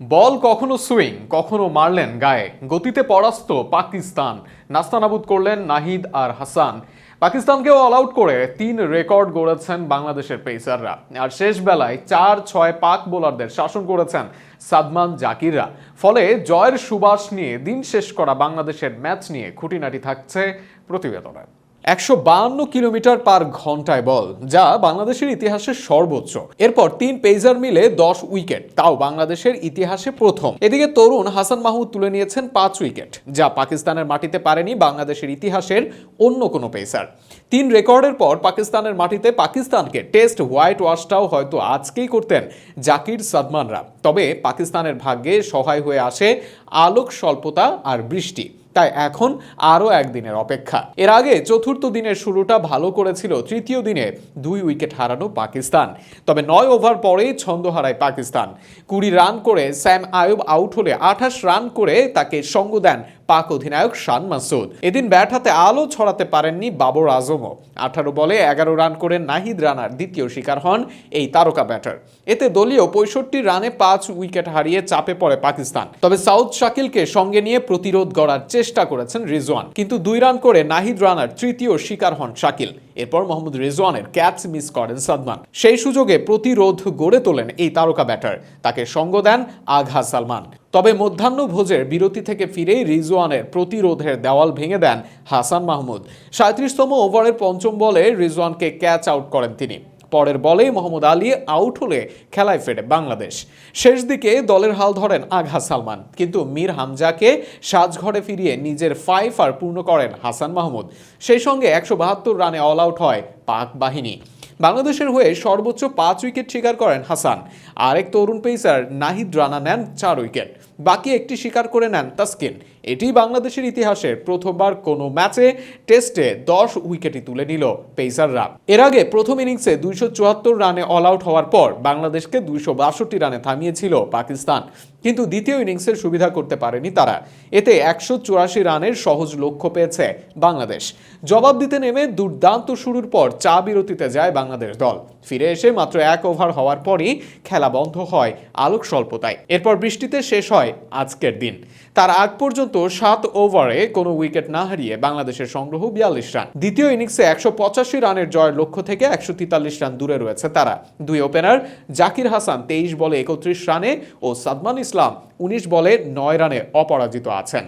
বল কখনো সুইং, কখনো মারলেন গায়ে। গতিতে পরাস্ত পাকিস্তান। নাস্তানাবুদ করলেন নাহিদ আর হাসান। পাকিস্তানকেও অল আউট করে তিন রেকর্ড গড়েছেন বাংলাদেশের পেসাররা আর শেষ বেলায় চার ছয় পাক বোলারদের শাসন করেছেন সাদমান জাকিররা। ফলে জয়ের সুবাস নিয়ে দিন শেষ করা বাংলাদেশের ম্যাচ নিয়ে খুঁটিনাটি থাকছে প্রতিবেদনে। একশো বাহান্ন কিলোমিটার পার ঘন্টায় বল, যা বাংলাদেশের ইতিহাসের সর্বোচ্চ। এরপর তিন পেজার মিলে দশ উইকেট, তাও বাংলাদেশের ইতিহাসে প্রথম। এদিকে তরুণ হাসান মাহমুদ তুলে নিয়েছেন পাঁচ উইকেট, যা পাকিস্তানের মাটিতে পারেনি বাংলাদেশের ইতিহাসের অন্য কোনো পেসার। তিন রেকর্ডের পর পাকিস্তানের মাটিতে পাকিস্তানকে টেস্ট হোয়াইট ওয়াশটাও হয়তো আজকেই করতেন জাকির সাদমানরা। তবে পাকিস্তানের ভাগ্যে সহায় হয়ে আসে আলোক স্বল্পতা আর বৃষ্টি। তাই এখন আরও একদিনের অপেক্ষা। এর আগে চতুর্থ দিনের শুরুটা ভালো করেছিল তৃতীয় দিনে দুই উইকেট হারানো পাকিস্তান। তবে নয় ওভার পরেই ছন্দ হারায় পাকিস্তান। কুড়ি রান করে স্যাম আয়ুব আউট হলে আঠাশ রান করে তাকে সঙ্গ দেন পাক অধিনায়ক শান মাসুদ। এদিন ব্যাট হাতে আলো ছড়াতে পারেননি বাবর আজমও। আঠারো বলে এগারো রান করে নাহিদ রানার দ্বিতীয় শিকার হন এই তারকা ব্যাটার। এতে দলীয় পঁয়ষট্টি রানে পাঁচ উইকেট হারিয়ে চাপে পড়ে পাকিস্তান। তবে সাউথ শাকিলকে সঙ্গে নিয়ে প্রতিরোধ গড়ার চেষ্টা করেছেন রিজওয়ান। কিন্তু দুই রান করে নাহিদ রানার তৃতীয় শিকার হন শাকিল। এরপর মোহাম্মদ রেজওয়ানের ক্যাচ মিস করেন সাদমান। সেই সুযোগে প্রতিরোধ গড়ে তোলেন এই তারকা ব্যাটার। তাকে সঙ্গ দেন আঘা সালমান। তবে মধ্যাহ্ন ভোজের বিরতি থেকে ফিরেই রিজওয়ানের প্রতিরোধের দেওয়াল ভেঙে দেন হাসান মাহমুদ। সাঁত্রিশতম ওভারের পঞ্চম বলে রিজওয়ানকে ক্যাচ আউট করেন তিনি। পরের বলেই মোহাম্মদ আলী আউট হলে খেলায় ফেরে বাংলাদেশ। শেষ দিকে দলের হাল ধরেন আঘা সালমান। কিন্তু মীর হামজাকে সাজঘরে ফিরিয়ে নিজের ফাইভ আর পূর্ণ করেন হাসান মাহমুদ। সেই সঙ্গে একশো বাহাত্তর রানে অল আউট হয় পাক বাহিনী। বাংলাদেশের হয়ে সর্বোচ্চ পাঁচ উইকেট শিকার করেন হাসান। আরেক তরুণ পেসার নাহিদ রানা নেন চার উইকেট। বাকি একটি শিকার করে নেন তাসকিন। এটি বাংলাদেশের ইতিহাসের প্রথমবার কোনো ম্যাচে টেস্টে দশ উইকেটই তুলে নিল পেসাররা এর আগে প্রথম ইনিংসে দুইশো চুয়াত্তর রানে অল আউট হওয়ার পর বাংলাদেশকে দুইশো বাষট্টি রানে থামিয়েছিল পাকিস্তান। কিন্তু দ্বিতীয় ইনিংসের সুবিধা করতে পারেনি তারা। এতে একশো চুরাশি রানের সহজ লক্ষ্য পেয়েছে বাংলাদেশ। জবাব দিতে নেমে দুর্দান্ত শুরুর পর চা বিরতিতে যায় বাংলাদেশ দল। ফিরে এসে মাত্র এক ওভার হওয়ার পরই খেলা বন্ধ হয় আলোক স্বল্পতায় এরপর বৃষ্টিতে শেষ হয় আজকের দিন। তার আগ পর্যন্ত সাত ওভারে কোনো উইকেট না হারিয়ে বাংলাদেশের সংগ্রহ বিয়াল্লিশ রান। দ্বিতীয় ইনিংসে একশো পঁচাশি রানের জয়ের লক্ষ্য থেকে একশো তেতাল্লিশ রান দূরে রয়েছে তারা। দুই ওপেনার জাকির হাসান তেইশ বলে একত্রিশ রানে ও সাদমান ইসলাম উনিশ বলে নয় রানে অপরাজিত আছেন।